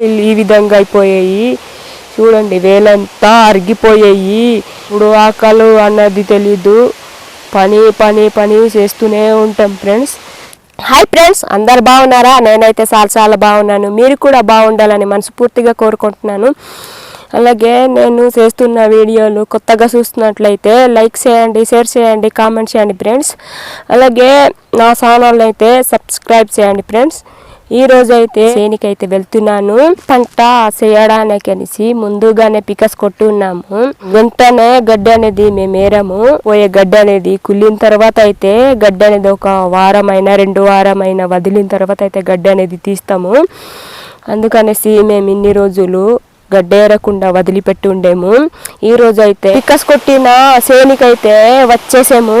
ఈ విధంగా అయిపోయాయి. చూడండి వేలంతా అరిగిపోయాయి. ఇప్పుడు ఆకలు అన్నది తెలీదు. పని పని పని చేస్తూనే ఉంటాం ఫ్రెండ్స్. హాయ్ ఫ్రెండ్స్ అందరు బాగున్నారా? నేనైతే చాలా చాలా బాగున్నాను. మీరు కూడా బాగుండాలని మనస్ఫూర్తిగా కోరుకుంటున్నాను. అలాగే నేను చేస్తున్న వీడియోలు కొత్తగా చూస్తున్నట్లయితే లైక్ చేయండి షేర్ చేయండి కామెంట్ చేయండి ఫ్రెండ్స్. అలాగే నా ఛానల్ అయితే సబ్స్క్రైబ్ చేయండి ఫ్రెండ్స్. ఈ రోజు అయితే చేనికైతే వెళ్తున్నాను. పంట చేయడానికి అనేసి ముందుగానే పికస్ కొట్టున్నాము. వెంటనే గడ్డి అనేది మేము ఏరము. పోయే గడ్డ అనేది కుళ్ళిన తర్వాత అయితే గడ్డ అనేది ఒక వారమైన రెండు వారమైనా వదిలిన తర్వాత అయితే గడ్డి అనేది తీస్తాము. అందుకనేసి మేము ఇన్ని రోజులు గడ్డేరకుండా వదిలిపెట్టి ఉండేము ఈ రోజు అయితే పిక్కస్ కొట్టిన సేనికైతే వచ్చేసాము.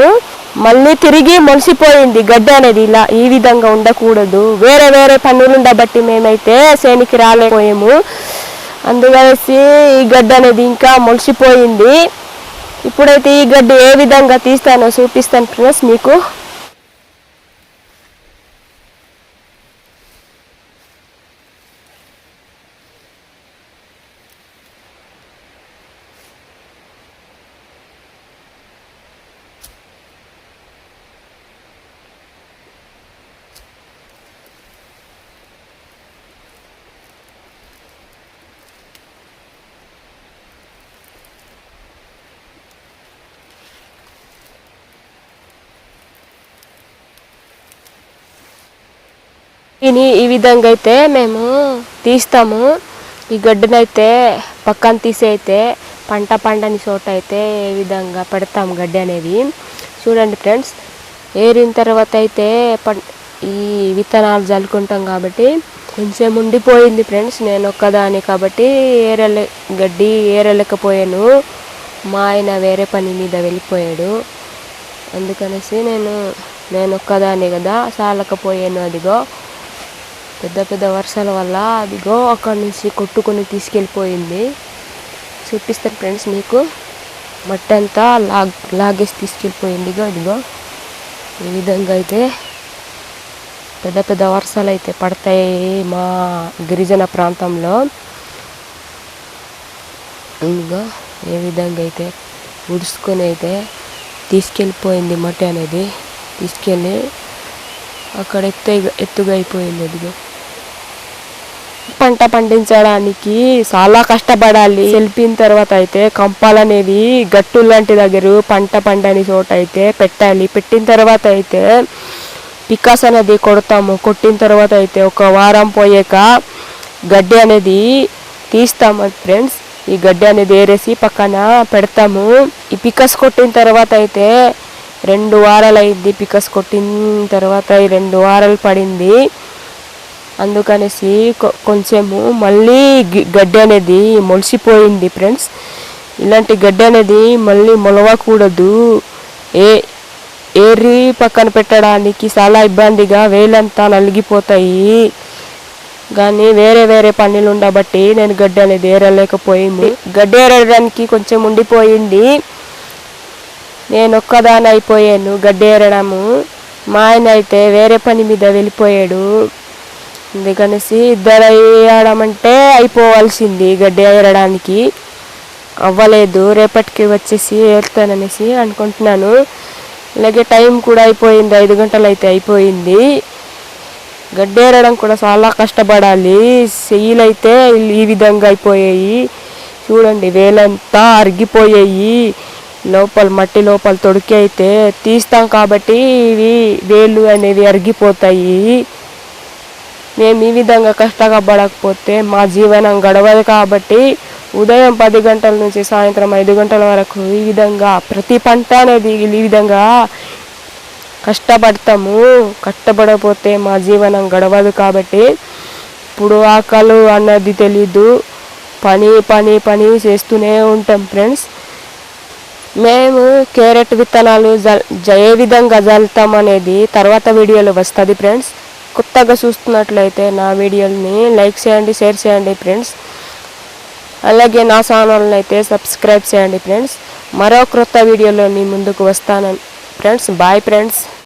మళ్ళీ తిరిగి మొలిసిపోయింది గడ్డ అనేది ఇలా ఈ విధంగా ఉండకూడదు. వేరే వేరే పనులు ఉండబట్టి మేమైతే సేనికి రాలేకపోయాము. అందుకనేసి ఈ గడ్డ అనేది ఇంకా మొలిసిపోయింది ఇప్పుడైతే ఈ గడ్డి ఏ విధంగా తీస్తానో చూపిస్తాను ఫ్రెండ్స్ మీకు. ఇని ఈ విధంగా అయితే మేము తీస్తాము. ఈ గడ్డినైతే పక్కన తీసి అయితే పంట పండని చోట అయితే ఏ విధంగా పెడతాము గడ్డి అనేది. చూడండి ఫ్రెండ్స్ ఏరిన తర్వాత అయితే ఈ విత్తనాలు చల్లుకుంటాం కాబట్టి కొంచెం ఉండిపోయింది ఫ్రెండ్స్. నేను ఒక్కదాని కాబట్టి ఏరలే గడ్డి ఏరలేకపోయాను. మా ఆయన వేరే పని మీద వెళ్ళిపోయాడు. అందుకనేసి నేను నేను ఒక్కదాన్ని కదా చాలకపోయాను అదిగో. పెద్ద పెద్ద వర్షాల వల్ల అదిగో అక్కడి నుంచి కొట్టుకొని తీసుకెళ్ళిపోయింది. చూపిస్తాను ఫ్రెండ్స్ మీకు. మట్టి అంతా లాగ్ లాగేసి తీసుకెళ్ళిపోయింది అదిగో. ఇదిగో ఈ విధంగా అయితే పెద్ద పెద్ద వర్షాలు అయితే పడతాయి మా గిరిజన ప్రాంతంలో. ఇదిగో ఏ విధంగా అయితే ఉడుచుకొని అయితే తీసుకెళ్ళిపోయింది మట్టి అనేది. తీసుకెళ్ళి అక్కడ ఎత్తు ఎత్తుగా అయిపోయింది అదిగో. పంట పండించడానికి చాలా కష్టపడాలి. సెల్పిన తర్వాత అయితే కంపాలు గట్టు లాంటి దగ్గర పంట పండని చోట అయితే పెట్టాలి. పెట్టిన తర్వాత అయితే పికాస్ అనేది కొడతాము. కొట్టిన తర్వాత అయితే ఒక వారం పోయాక గడ్డి అనేది తీస్తాము ఫ్రెండ్స్. ఈ గడ్డి అనేది ఏరేసి పక్కన పెడతాము. ఈ పికస్ కొట్టిన తర్వాత అయితే రెండు వారాలు అయింది పికస్ కొట్టిన తర్వాత ఈ రెండు వారాలు పడింది. అందుకనేసి కొ- కొంచెము మళ్ళీ గి- గడ్డి అనేది మొలిసిపోయింది ఫ్రెండ్స్. ఇలాంటి గడ్డి అనేది మళ్ళీ మొలవకూడదు. ఏ ఏరి పక్కన పెట్టడానికి చాలా ఇబ్బందిగా వేలంతా నలిగిపోతాయి. కానీ వేరే వేరే పనులు ఉండబట్టి నేను గడ్డి అనేది ఏరలేకపోయింది. గడ్డి ఏరడానికి కొంచెం ఉండిపోయింది. నేను ఒక్కదాని అయిపోయాను గడ్డి ఏరడము. మా ఆయన అయితే వేరే పని మీద వెళ్ళిపోయాడు. అందుకనేసి ఇద్దరు వేయడం అంటే అయిపోవాల్సింది గడ్డి ఏరడానికి. అవ్వలేదు రేపటికి వచ్చేసి ఏరుతాననేసి అనుకుంటున్నాను. అలాగే టైం కూడా అయిపోయింది ఐదు గంటలు అయితే అయిపోయింది గడ్డేరడం కూడా చాలా కష్టపడాలి. చెయ్యిలు అయితే ఈ విధంగా అయిపోయాయి. చూడండి వేలంతా అరిగిపోయాయి. లోపల మట్టి లోపల తొడికి అయితే తీస్తాం కాబట్టి ఇవి వేళ్ళు అనేవి అరిగిపోతాయి. మేము ఈ విధంగా కష్టపడకపోతే మా జీవనం గడవదు కాబట్టి ఉదయం పది గంటల నుంచి సాయంత్రం ఐదు గంటల వరకు ఈ విధంగా ప్రతి పంట అనేది ఈ విధంగా కష్టపడతాము. కష్టపడకపోతే మా జీవనం గడవదు కాబట్టి ఇప్పుడు ఆకలు అన్నది తెలీదు. పని పని పని చేస్తూనే ఉంటాం ఫ్రెండ్స్. మేము క్యారెట్ విత్తనాలు జల్ జ- ఏ విధంగా జల్లుతాం అనేది తర్వాత వీడియోలో వస్తుంది ఫ్రెండ్స్. కొత్తగా చూస్తున్నట్లయితే నా వీడియోని లైక్ చేయండి షేర్ చేయండి ఫ్రెండ్స్. అలాగే నా ఛానల్ని అయితే సబ్స్క్రైబ్ చేయండి ఫ్రెండ్స్. మరో క్రొత్త వీడియోలో మీ ముందుకు వస్తాను. Friends bye friends.